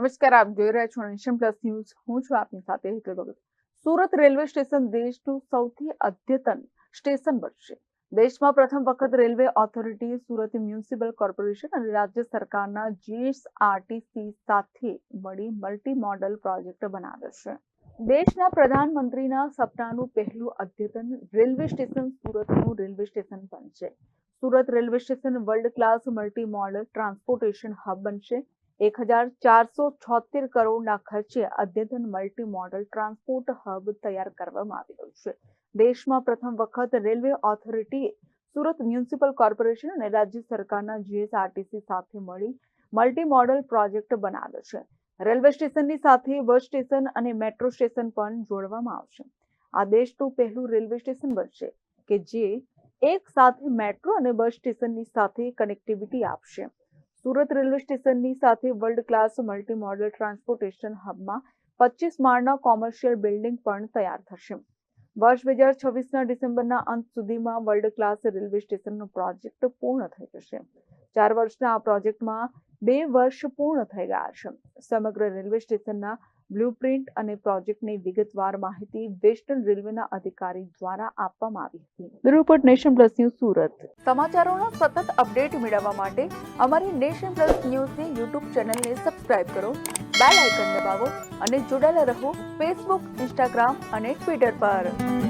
નમસ્કાર, આપ જોઈ રહ્યા છો નેશન પ્લસ ન્યૂઝ. હું છું આપની સાથે હિતલ ભગત. સુરત રેલવે સ્ટેશન દેશનું સૌથી અદ્યતન સ્ટેશન બનશે. દેશમાં પ્રથમ વખત railway authority, Surat municipal corporation અને રાજ્ય સરકારના જીએસઆરટીસી સાથે મળી મલ્ટી મોડલ પ્રોજેક્ટ બનાવ્યો છે. દેશના પ્રધાનમંત્રીના સપનાનું પહેલું અદ્યતન રેલવે સ્ટેશન સુરતનું રેલવે સ્ટેશન બનશે. Surat railway station world class multi modal transportation hub બનશે. એક હજાર ચારસો છોતેર કરોડના ખર્ચે અદ્યતન મલ્ટી મોડલ ટ્રાન્સપોર્ટ હબ તૈયાર કરવામાં આવી રહ્યું છે. દેશમાં પ્રથમ વખત રેલવે ઓથોરિટીએ સુરત મ્યુનિસિપલ કોર્પોરેશન અને રાજ્ય સરકારના જીએસઆરટીસી સાથે મળી મલ્ટી મોડલ પ્રોજેક્ટ બનાવ્યો છે. રેલવે સ્ટેશનની સાથે બસ સ્ટેશન અને મેટ્રો સ્ટેશન પણ જોડવામાં આવશે. આ દેશનું પહેલું રેલવે સ્ટેશન બનશે કે જે એક સાથે મેટ્રો અને બસ સ્ટેશનની સાથે કનેક્ટિવિટી આપશે. સુરત રેલવે સ્ટેશનની સાથે world class multi modal transportation હબમાં પચીસ માળના કોમર્શિયલ બિલ્ડિંગ પણ તૈયાર થશે. વર્ષ બે હજાર છવ્વીસના ડિસેમ્બરના અંત સુધીમાં વર્લ્ડ ક્લાસ રેલવે સ્ટેશનનો પ્રોજેક્ટ પૂર્ણ થઈ જશે. ચાર વર્ષના આ પ્રોજેક્ટમાં બે વર્ષ પૂર્ણ થઈ ગયા છે. સમગ્ર રેલવે સ્ટેશનના બ્લુપ્રિન્ટ અને પ્રોજેક્ટની વિગતવાર માહિતી વેસ્ટર્ન રેલવેના અધિકારી દ્વારા આપવામાં આવી હતી. Report nation plus news Surat. સમાચારોના સતત અપડેટ મેળવવા માટે અમારી નેશન પ્લસ ન્યૂઝની યુટ્યુબ ચેનલને સબસ્ક્રાઇબ કરો બેલ આઇકન દબાવો અને જોડાયેલા રહો ફેસબુક ઇન્સ્ટાગ્રામ અને ટ્વિટર પર.